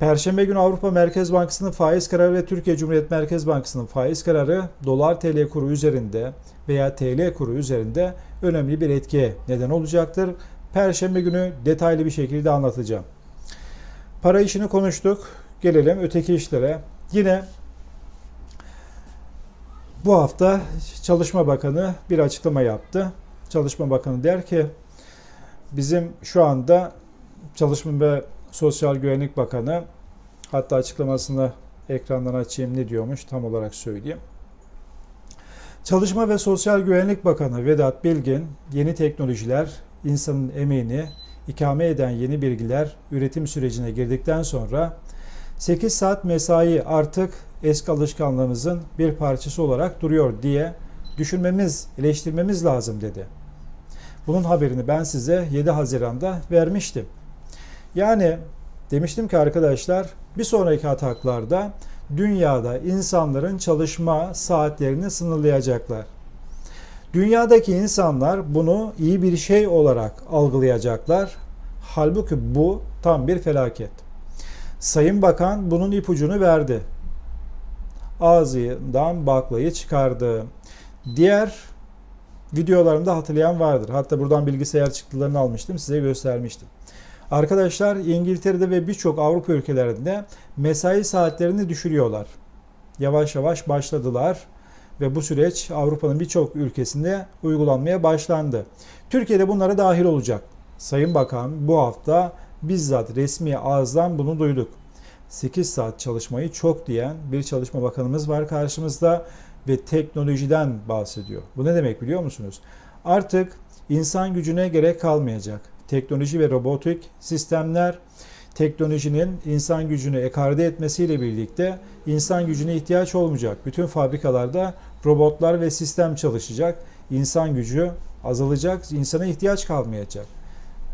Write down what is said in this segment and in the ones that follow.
Perşembe günü Avrupa Merkez Bankası'nın faiz kararı ve Türkiye Cumhuriyet Merkez Bankası'nın faiz kararı dolar TL kuru üzerinde veya TL kuru üzerinde önemli bir etkiye neden olacaktır. Perşembe günü detaylı bir şekilde anlatacağım. Para işini konuştuk. Gelelim öteki işlere. Yine bu hafta Çalışma Bakanı bir açıklama yaptı. Çalışma Bakanı der ki bizim şu anda Çalışma ve Sosyal Güvenlik Bakanı hatta açıklamasını ekrandan açayım ne diyormuş tam olarak söyleyeyim. Çalışma ve Sosyal Güvenlik Bakanı Vedat Bilgin yeni teknolojiler insanın emeğini ikame eden yeni bilgiler üretim sürecine girdikten sonra 8 saat mesai artık eski alışkanlığımızın bir parçası olarak duruyor diye düşünmemiz, eleştirmemiz lazım dedi. Bunun haberini ben size 7 Haziran'da vermiştim. Yani demiştim ki arkadaşlar bir sonraki ataklarda dünyada insanların çalışma saatlerini sınırlayacaklar. Dünyadaki insanlar bunu iyi bir şey olarak algılayacaklar. Halbuki bu tam bir felaket. Sayın Bakan bunun ipucunu verdi. Ağzından baklayı çıkardı. Diğer videolarımda hatırlayan vardır. Hatta buradan bilgisayar çıktılarını almıştım, size göstermiştim. Arkadaşlar İngiltere'de ve birçok Avrupa ülkelerinde mesai saatlerini düşürüyorlar. Yavaş yavaş başladılar ve bu süreç Avrupa'nın birçok ülkesinde uygulanmaya başlandı. Türkiye'de bunlara dahil olacak. Sayın Bakan bu hafta bizzat resmi ağızdan bunu duyduk. 8 saat çalışmayı çok diyen bir çalışma bakanımız var karşımızda ve teknolojiden bahsediyor. Bu ne demek biliyor musunuz? Artık insan gücüne gerek kalmayacak. Teknoloji ve robotik sistemler teknolojinin insan gücünü ekarte etmesiyle birlikte insan gücüne ihtiyaç olmayacak. Bütün fabrikalarda robotlar ve sistem çalışacak. İnsan gücü azalacak, insana ihtiyaç kalmayacak.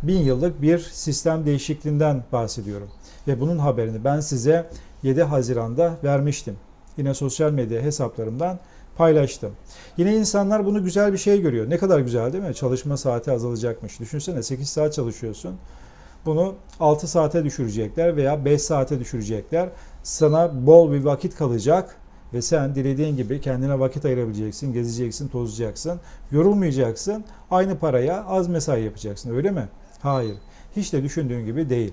Bin yıllık bir sistem değişikliğinden bahsediyorum. Ve bunun haberini ben size 7 Haziran'da vermiştim. Yine sosyal medya hesaplarımdan paylaştım. Yine insanlar bunu güzel bir şey görüyor. Ne kadar güzel değil mi? Çalışma saati azalacakmış. Düşünsene 8 saat çalışıyorsun. Bunu 6 saate düşürecekler veya 5 saate düşürecekler. Sana bol bir vakit kalacak ve sen dilediğin gibi kendine vakit ayırabileceksin, gezeceksin, tozacaksın, yorulmayacaksın. Aynı paraya az mesai yapacaksın öyle mi? Hayır. Hiç de düşündüğün gibi değil.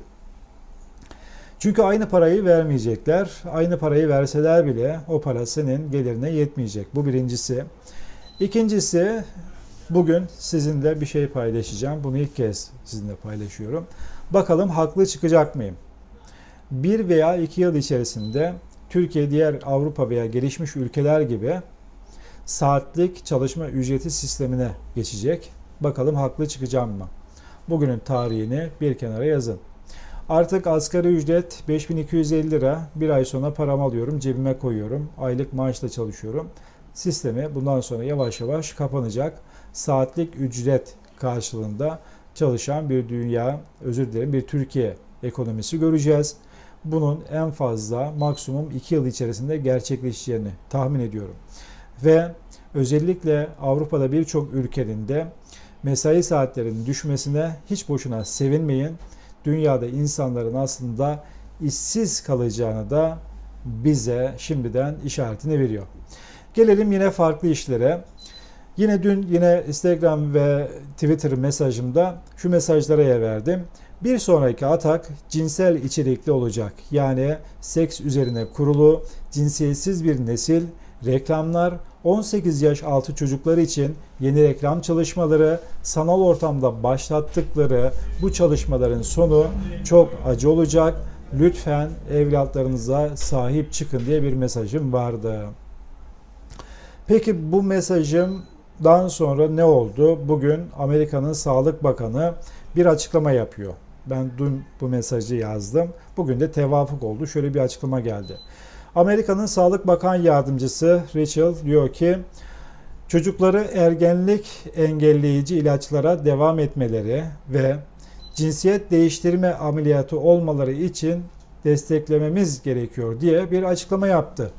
Çünkü aynı parayı vermeyecekler. Aynı parayı verseler bile o para senin gelirine yetmeyecek. Bu birincisi. İkincisi bugün sizinle bir şey paylaşacağım. Bunu ilk kez sizinle paylaşıyorum. Bakalım haklı çıkacak mıyım? Bir veya iki yıl içerisinde Türkiye diğer Avrupa veya gelişmiş ülkeler gibi saatlik çalışma ücreti sistemine geçecek. Bakalım haklı çıkacağım mı? Bugünün tarihini bir kenara yazın. Artık asgari ücret 5250 lira. Bir ay sonra paramı alıyorum, cebime koyuyorum. Aylık maaşla çalışıyorum. Sistemi bundan sonra yavaş yavaş kapanacak. Saatlik ücret karşılığında çalışan bir dünya, özür dilerim bir Türkiye ekonomisi göreceğiz. Bunun en fazla maksimum 2 yıl içerisinde gerçekleşeceğini tahmin ediyorum. Ve özellikle Avrupa'da birçok ülkenin de mesai saatlerinin düşmesine hiç boşuna sevinmeyin dünyada insanların aslında işsiz kalacağını da bize şimdiden işaretini veriyor. Gelelim yine farklı işlere. Yine dün yine Instagram ve Twitter mesajımda şu mesajlara yer verdim. Bir sonraki atak cinsel içerikli olacak. Yani seks üzerine kurulu, cinsiyetsiz bir nesil, reklamlar, 18 yaş altı çocukları için yeni reklam çalışmaları, sanal ortamda başlattıkları bu çalışmaların sonu çok acı olacak. Lütfen evlatlarınıza sahip çıkın diye bir mesajım vardı. Peki bu mesajımdan sonra ne oldu? Bugün Amerika'nın Sağlık Bakanı bir açıklama yapıyor. Ben dün bu mesajı yazdım. Bugün de tevafuk oldu. Şöyle bir açıklama geldi. Amerika'nın Sağlık Bakan Yardımcısı Rachel diyor ki çocukları ergenlik engelleyici ilaçlara devam etmeleri ve cinsiyet değiştirme ameliyatı olmaları için desteklememiz gerekiyor diye bir açıklama yaptı.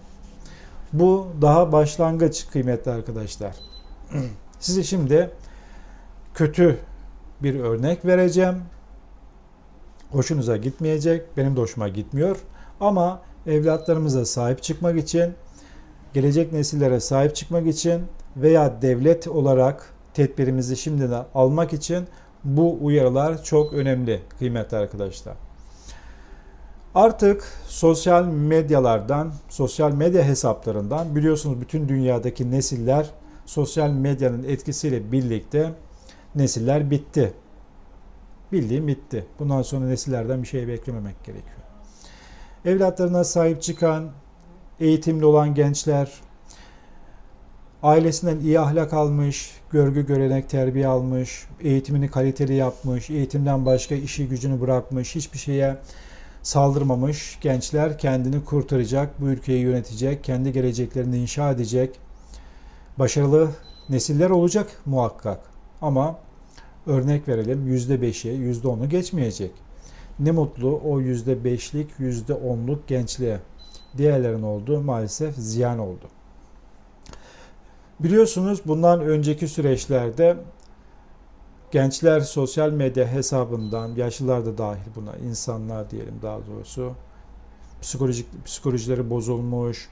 Bu daha başlangıç kıymetli arkadaşlar. Size şimdi kötü bir örnek vereceğim. hoşunuza gitmeyecek. Benim de hoşuma gitmiyor. Ama evlatlarımıza sahip çıkmak için, gelecek nesillere sahip çıkmak için veya devlet olarak tedbirimizi şimdiden almak için bu uyarılar çok önemli kıymetli arkadaşlar. Artık sosyal medyalardan, sosyal medya hesaplarından biliyorsunuz bütün dünyadaki nesiller sosyal medyanın etkisiyle birlikte nesiller bitti. Bildiğim bitti. Bundan sonra nesillerden bir şey beklememek gerekiyor. Evlatlarına sahip çıkan, eğitimli olan gençler, ailesinden iyi ahlak almış, görgü, görenek, terbiye almış, eğitimini kaliteli yapmış, eğitimden başka işi gücünü bırakmış, hiçbir şeye saldırmamış gençler kendini kurtaracak, bu ülkeyi yönetecek, kendi geleceklerini inşa edecek, başarılı nesiller olacak muhakkak. Ama örnek verelim %5'i, %10'u geçmeyecek. Ne mutlu o %5'lik, %10'luk gençliğe. Diğerlerin oldu maalesef ziyan oldu. Biliyorsunuz bundan önceki süreçlerde gençler sosyal medya hesabından, yaşlılar da dahil buna, insanlar diyelim daha doğrusu, psikolojik psikolojileri bozulmuş,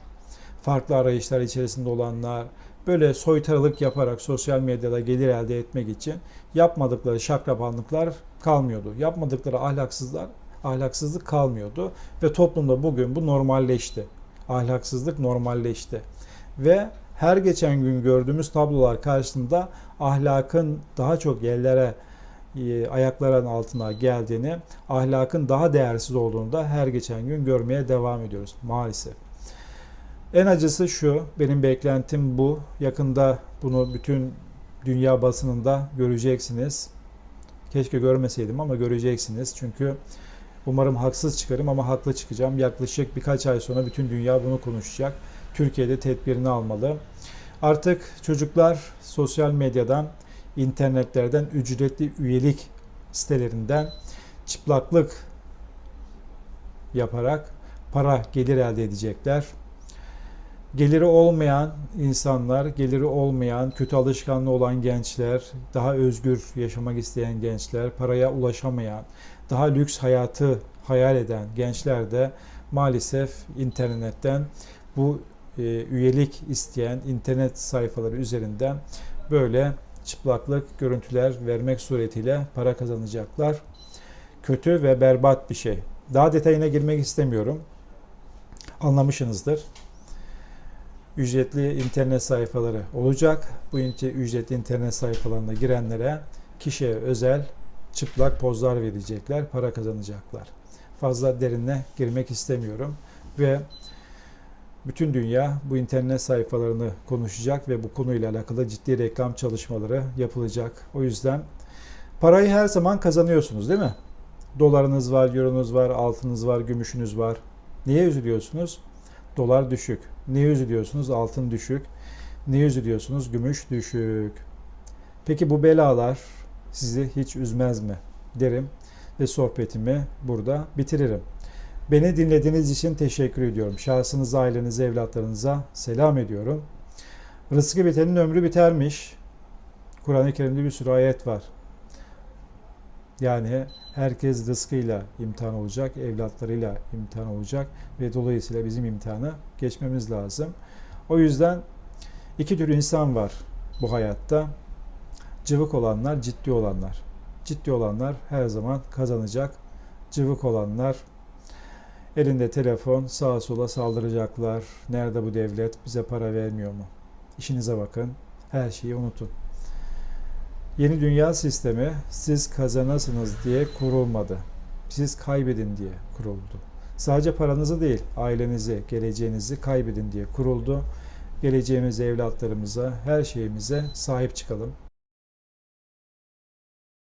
farklı arayışlar içerisinde olanlar, böyle soytarılık yaparak sosyal medyada gelir elde etmek için yapmadıkları şakrabanlıklar kalmıyordu. Yapmadıkları ahlaksızlar, ahlaksızlık kalmıyordu ve toplumda bugün bu normalleşti. Ahlaksızlık normalleşti. Ve her geçen gün gördüğümüz tablolar karşısında ahlakın daha çok yerlere e, ayakların altına geldiğini, ahlakın daha değersiz olduğunu da her geçen gün görmeye devam ediyoruz maalesef. En acısı şu, benim beklentim bu. Yakında bunu bütün dünya basınında göreceksiniz. Keşke görmeseydim ama göreceksiniz. Çünkü umarım haksız çıkarım ama haklı çıkacağım. Yaklaşık birkaç ay sonra bütün dünya bunu konuşacak. Türkiye'de tedbirini almalı. Artık çocuklar sosyal medyadan, internetlerden, ücretli üyelik sitelerinden çıplaklık yaparak para gelir elde edecekler. Geliri olmayan insanlar, geliri olmayan, kötü alışkanlığı olan gençler, daha özgür yaşamak isteyen gençler, paraya ulaşamayan, daha lüks hayatı hayal eden gençler de maalesef internetten bu e, üyelik isteyen internet sayfaları üzerinden böyle çıplaklık görüntüler vermek suretiyle para kazanacaklar. Kötü ve berbat bir şey. Daha detayına girmek istemiyorum. Anlamışsınızdır. Ücretli internet sayfaları olacak. Bu ücretli internet sayfalarına girenlere kişiye özel çıplak pozlar verecekler, para kazanacaklar. Fazla derine girmek istemiyorum ve bütün dünya bu internet sayfalarını konuşacak ve bu konuyla alakalı ciddi reklam çalışmaları yapılacak. O yüzden parayı her zaman kazanıyorsunuz değil mi? Dolarınız var, euronuz var, altınız var, gümüşünüz var. Niye üzülüyorsunuz? Dolar düşük. Niye üzülüyorsunuz? Altın düşük. Niye üzülüyorsunuz? Gümüş düşük. Peki bu belalar sizi hiç üzmez mi? Derim ve sohbetimi burada bitiririm. Beni dinlediğiniz için teşekkür ediyorum. Şahsınıza, ailenize, evlatlarınıza selam ediyorum. Rızkı bitenin ömrü bitermiş. Kur'an-ı Kerim'de bir sürü ayet var. Yani herkes rızkıyla imtihan olacak, evlatlarıyla imtihan olacak ve dolayısıyla bizim imtihanı geçmemiz lazım. O yüzden iki tür insan var bu hayatta. Cıvık olanlar, ciddi olanlar. Ciddi olanlar her zaman kazanacak. Cıvık olanlar elinde telefon sağa sola saldıracaklar. Nerede bu devlet? Bize para vermiyor mu? İşinize bakın. Her şeyi unutun. Yeni dünya sistemi siz kazanasınız diye kurulmadı. Siz kaybedin diye kuruldu. Sadece paranızı değil, ailenizi, geleceğinizi kaybedin diye kuruldu. Geleceğimize, evlatlarımıza, her şeyimize sahip çıkalım.